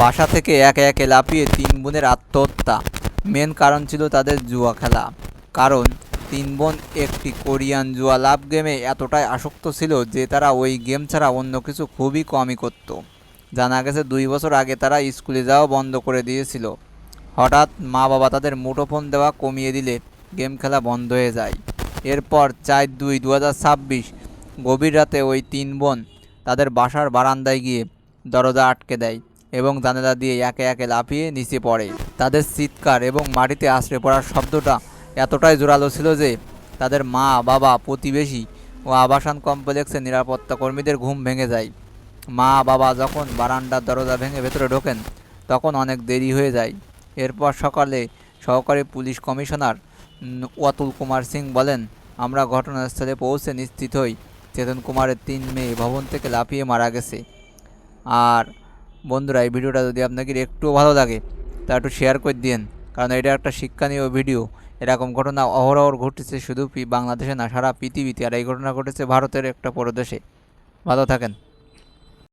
বাসা থেকে একে একে লাফিয়ে তিন বোনের আত্মহত্যা। মেন কারণ ছিল তাদের জুয়া খেলা। কারণ, তিন বোন একটি কোরিয়ান জুয়া লাভ গেমে এতটাই আসক্ত ছিল যে তারা ওই গেম ছাড়া অন্য কিছু খুবই কমই করত। জানা গেছে দুই বছর আগে তারা স্কুলে যাওয়া বন্ধ করে দিয়েছিল। হঠাৎ মা বাবা তাদের মুঠোফোন দেওয়া কমিয়ে দিলে গেম খেলা বন্ধ হয়ে যায়। এরপর চার দুই দু গভীর রাতে ওই তিন বোন তাদের বাসার বারান্দায় গিয়ে দরজা আটকে দেয়। এবং জানালা দিয়ে একে একে লাফিয়ে নিচে পড়ে। তাদের চিৎকার এবং মাটিতে আশ্রে পড়ার শব্দটা এতটাই জোরালো ছিল যে তাদের মা, বাবা, প্রতিবেশী ও আবাসন কমপ্লেক্সের নিরাপত্তা কর্মীদের ঘুম ভেঙে যায়। মা, বাবা যখন বারান্দার দরজা ভেঙে ভেতরে ঢোকেন, তখন অনেক দেরি হয়ে যায়। এরপর সকালে সহকারী পুলিশ কমিশনার অতুল কুমার সিং বলেন, আমরা ঘটনাস্থলে পৌঁছে নিশ্চিত হই। চেতন কুমারের তিন মেয়ে ভবন থেকে লাফিয়ে মারা গেছে। আর বন্ধুরা, এই ভিডিওটা যদি আপনাদের একটুও ভালো লাগে, তা একটু শেয়ার করে দিন কারণ এটা একটা শিক্ষণীয় ভিডিও এরকম ঘটনা অহরহ ঘটেছে শুধু বাংলাদেশে না, সারা পৃথিবীতে। আর এই ঘটনা ঘটেছে ভারতের একটা প্রদেশে। ভালো থাকেন।